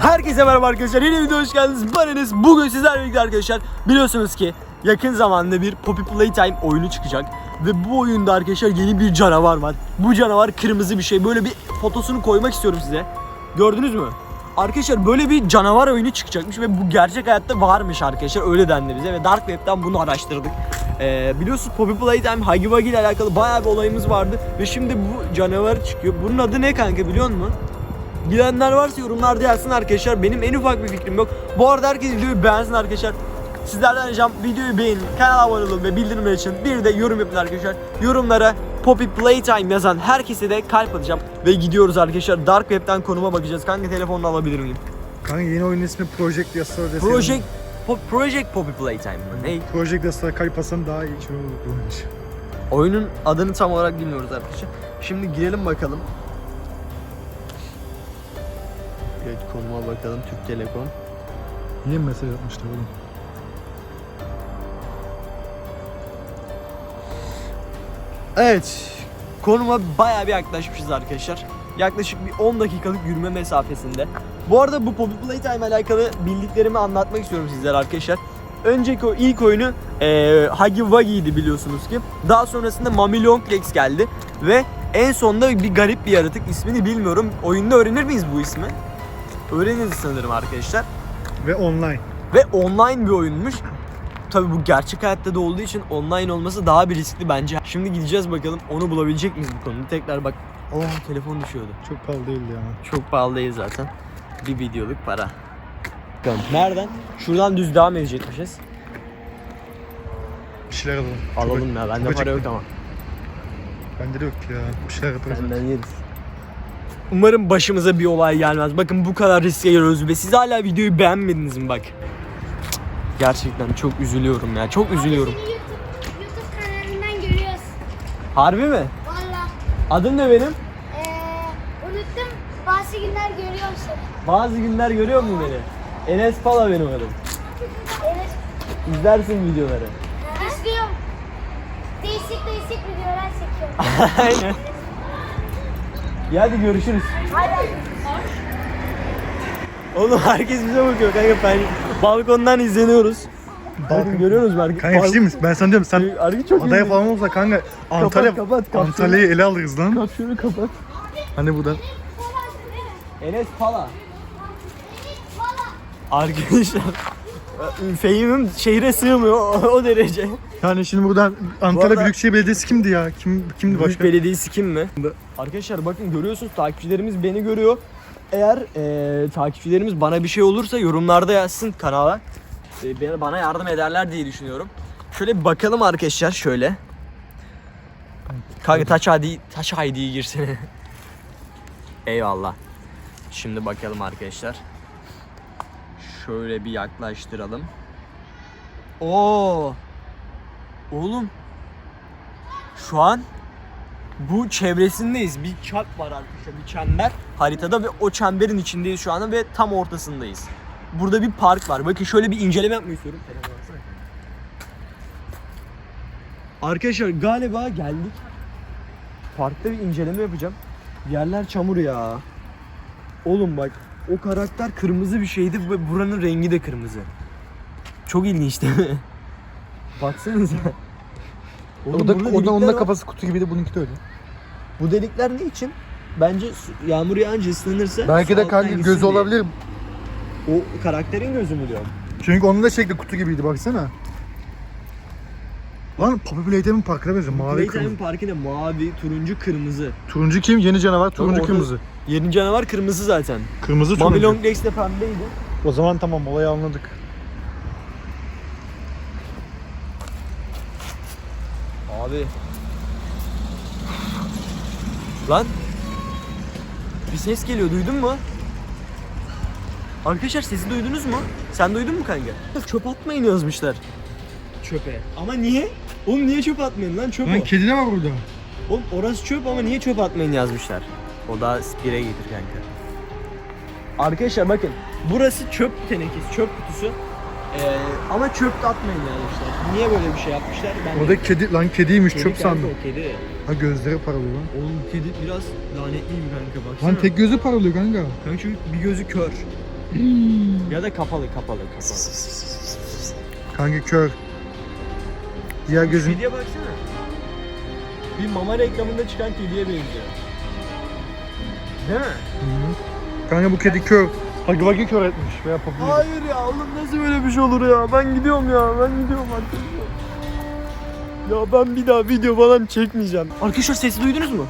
Herkese merhaba arkadaşlar. Yeni videoya hoş geldiniz. Ben Enes. Bugün sizlerle birlikte arkadaşlar biliyorsunuz ki yakın zamanda bir Poppy Playtime oyunu çıkacak. Ve bu oyunda arkadaşlar yeni bir canavar var. Bu canavar kırmızı bir şey. Böyle bir fotosunu koymak istiyorum size. Gördünüz mü? Arkadaşlar böyle bir canavar oyunu çıkacakmış ve bu gerçek hayatta varmış arkadaşlar. Öyle dendi bize ve Dark Web'den bunu araştırdık. Ee, biliyorsunuz Poppy Playtime Wuggy ile alakalı bayağı bir olayımız vardı. Ve şimdi bu canavar çıkıyor. Bunun adı ne kanka biliyor musun? Bilenler varsa yorumlarda yazsın arkadaşlar. Benim en ufak bir fikrim yok. Bu arada herkes videoyu beğensin arkadaşlar. Sizlerden ricam videoyu beğenin, kanala abone olun ve bildirimler için bir de yorum yapın arkadaşlar. Yorumlara Poppy Playtime yazan herkese de kalp atacağım. Ve gidiyoruz arkadaşlar. Dark Web'den konuma bakacağız. Kanka telefonunu alabilir miyim? Kanka yeni oyunun ismi Project Yasar desene. Project, Pop, Project Poppy Playtime mı? Ne? Project Yasar kalp asan daha iyi olurmuş. Oyunun adını tam olarak bilmiyoruz arkadaşlar. Şimdi girelim bakalım. Evet konuma bakalım. Türk Telekom. Niye mesaj atmışlar oğlum? Evet. Konuma bayağı bir yaklaşmışız arkadaşlar. Yaklaşık bir 10 dakikalık yürüme mesafesinde. Bu arada bu Poppy Playtime alakalı bildiklerimi anlatmak istiyorum sizlere arkadaşlar. Önceki o ilk oyunu eee Huggy Wuggy'ydi biliyorsunuz ki. Daha sonrasında Mami Longlegs geldi. Ve en sonunda bir garip bir yaratık ismini bilmiyorum. Oyunda öğrenir miyiz bu ismi? Öğreniriz sanırım arkadaşlar. Ve online. Ve online bir oyunmuş. Tabii bu gerçek hayatta da olduğu için online olması daha bir riskli bence. Şimdi gideceğiz bakalım onu bulabilecek miyiz bu konuda. Tekrar bak. Oh telefon düşüyordu. Çok pahalı değildi ya. Çok pahalı değil zaten. Bir videoluk para. Bakalım nereden? Şuradan düz devam edecekmişiz. Bir şeyler alalım. Çok- Alalım ya. Bende çok para yok ama. Bende de yok ya. Bir şeyler yaparız. Benden yeriz. Umarım başımıza bir olay gelmez. Bakın bu kadar riske giriyoruz ve siz hala videoyu beğenmediniz mi bak. Gerçekten çok üzülüyorum ya. Çok üzülüyorum. Seni YouTube, YouTube kanalından görüyoruz. Harbi mi? Valla. Adın ne benim? Ee, unuttum. Bazı günler görüyorsun. Bazı günler görüyor musun beni? Enes Pala benim adım. Evet. İzlersin videoları. İzliyorum. Değişik değişik videolar çekiyorum. Aynen. Ya hadi görüşürüz. Hadi. Oğlum herkes bize bakıyor kanka ben balkondan izleniyoruz. Bakın görüyorsunuz mu? Arka- Kanka bir şey diyeyim mi? Ben sana diyorum sen Arka çok adaya iyi. falan olsa kanka Antalya kapat, kapat. Antalya'yı ele alırız lan. Kapat şunu kapat. Hani bu da Enes Pala. Arkadaşlar Fehim'im şehre sığmıyor o, o derece. yani şimdi buradan Antalya arada- Büyükşehir Belediyesi kimdi ya? Kim kimdi Büyük başka? Belediyesi kim mi? Arkadaşlar bakın görüyorsunuz takipçilerimiz beni görüyor. Eğer eee, takipçilerimiz bana bir şey olursa yorumlarda yazsın kanala. E, bana- bana yardım ederler diye düşünüyorum. Şöyle bir bakalım arkadaşlar şöyle. Kanka taç ID, taç ID'yi girsene. Eyvallah. Şimdi bakalım arkadaşlar. Şöyle bir yaklaştıralım. Oo. Oğlum. Şu an bu çevresindeyiz. Bir çark var arkadaşlar, bir çember haritada ve o çemberin içindeyiz şu anda ve tam ortasındayız. Burada bir park var. Bakın şöyle bir inceleme yapmayı istiyorum. Arkadaşlar galiba geldik. Parkta bir inceleme yapacağım. Yerler çamur ya. Oğlum bak o karakter kırmızı bir şeydi ve buranın rengi de kırmızı. Çok ilginç değil mi? Baksanıza. Oğlum O da, burada o da onun da var. kafası kutu gibi de bununki de öyle. Bu delikler ne için? Bence su- yağmur yağınca ıslanırsa Belki su de alttan kanka gitsin gözü diye. olabilir. O karakterin gözü mü diyorum? Çünkü onun da şekli kutu gibiydi baksana. Lan Poppy Playtime'in parkına benziyor. Mavi Playtime kırmızı. Parkı'nda mavi, turuncu, kırmızı. Turuncu kim? Yeni canavar. Turuncu orada- kırmızı. Yeni canavar kırmızı zaten. Kırmızı turuncu. Longlegs de pembeydi. O zaman tamam olayı anladık. Abi. Lan. Bir ses geliyor duydun mu? Arkadaşlar sesi duydunuz mu? Sen duydun mu kanka? Çöp atmayın yazmışlar. Çöpe. Ama niye? Oğlum niye çöp atmayın lan çöp o. Lan kedi de var burada. Oğlum orası çöp ama niye çöp atmayın yazmışlar. O da spire getir kanka. Arkadaşlar bakın burası çöp tenekesi, çöp kutusu. Ee, ama çöp de atmayın yazmışlar. Niye böyle bir şey yapmışlar? Ben O da kedi lan kediymiş Kedi çöp kanka, sandım. o kedi. Ha gözleri parlıyor lan. Oğlum kedi biraz lanetliyim kanka baksana. Lan tek gözü parlıyor kanka. Kanka çünkü bir gözü kör. ya da kapalı kapalı kapalı. Kanka kör. Diğer gözün Kediye baksana. Bir mama reklamında çıkan kediye benziyor. Değil mi? Kanka bu kedi kör. Hagi Vagi kör etmiş veya popüler. Hayır ya oğlum nasıl böyle bir şey olur ya? Ben gidiyorum ya. Ben gidiyorum arkadaşlar. Ya ben bir daha video falan çekmeyeceğim. Arkadaşlar sesi duydunuz mu?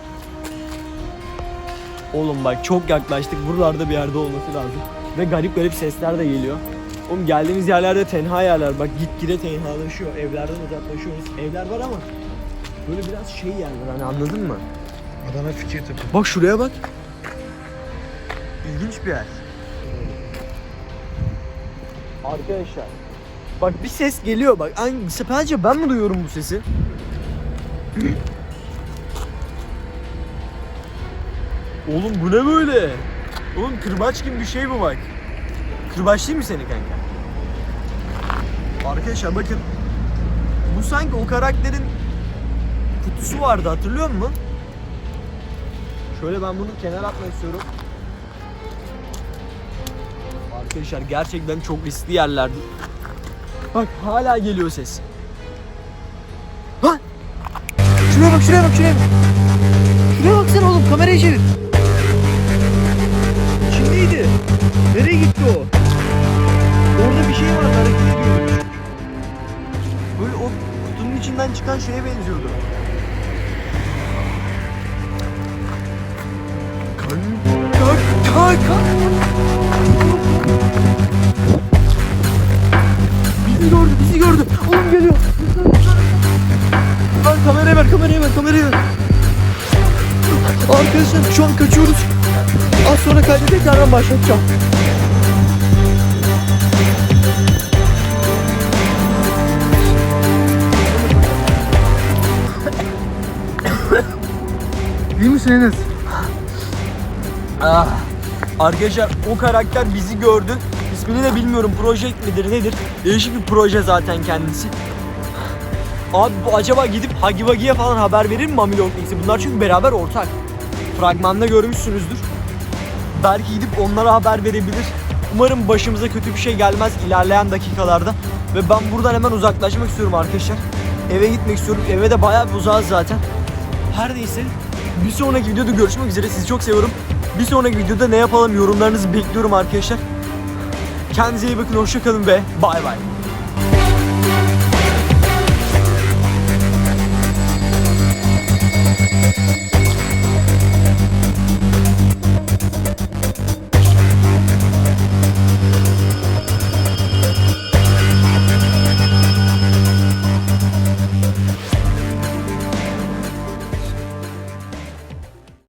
Oğlum bak çok yaklaştık. Buralarda bir yerde olması lazım. Ve garip garip sesler de geliyor. Oğlum geldiğimiz yerlerde tenha yerler. Bak gitgide tenhalaşıyor. Evlerden uzaklaşıyoruz. Evler var ama böyle biraz şey yerler hani anladın mı? Adana fikir tepe. Bak şuraya bak. İlginç bir yer. Arkadaşlar. Bak bir ses geliyor bak. Hangi, sadece ben mi duyuyorum bu sesi? Oğlum bu ne böyle? Oğlum kırbaç gibi bir şey bu bak. Kırbaç değil mi seni kanka? Arkadaşlar bakın. Bu sanki o karakterin kutusu vardı hatırlıyor musun? Şöyle ben bunu kenara atmak istiyorum. Arkadaşlar gerçekten çok riskli yerlerdi. Bak hala geliyor ses. Ha! Şuraya bak şuraya bak şuraya bak. Şuraya baksana oğlum kamerayı çevir. İçindeydi. Nereye gitti o? Orada bir şey var hareket ediyordu. Böyle o kutunun içinden çıkan şeye benziyordu. Ver, kamerayı. Arkadaşlar şu an kaçıyoruz. Az sonra kaydı tekrardan başlatacağım. İyi misin Enes? Ah. Arkadaşlar o karakter bizi gördü. İsmini de bilmiyorum. Project midir nedir? Değişik bir proje zaten kendisi. Abi bu acaba gidip Hagi Wagi'ye falan haber verir mi Mami Long? Bunlar çünkü beraber ortak. Fragmanda görmüşsünüzdür. Belki gidip onlara haber verebilir. Umarım başımıza kötü bir şey gelmez ilerleyen dakikalarda. Ve ben buradan hemen uzaklaşmak istiyorum arkadaşlar. Eve gitmek istiyorum. Eve de bayağı bir uzağız zaten. Her neyse bir sonraki videoda görüşmek üzere. Sizi çok seviyorum. Bir sonraki videoda ne yapalım yorumlarınızı bekliyorum arkadaşlar. Kendinize iyi bakın. Hoşçakalın ve bay bay.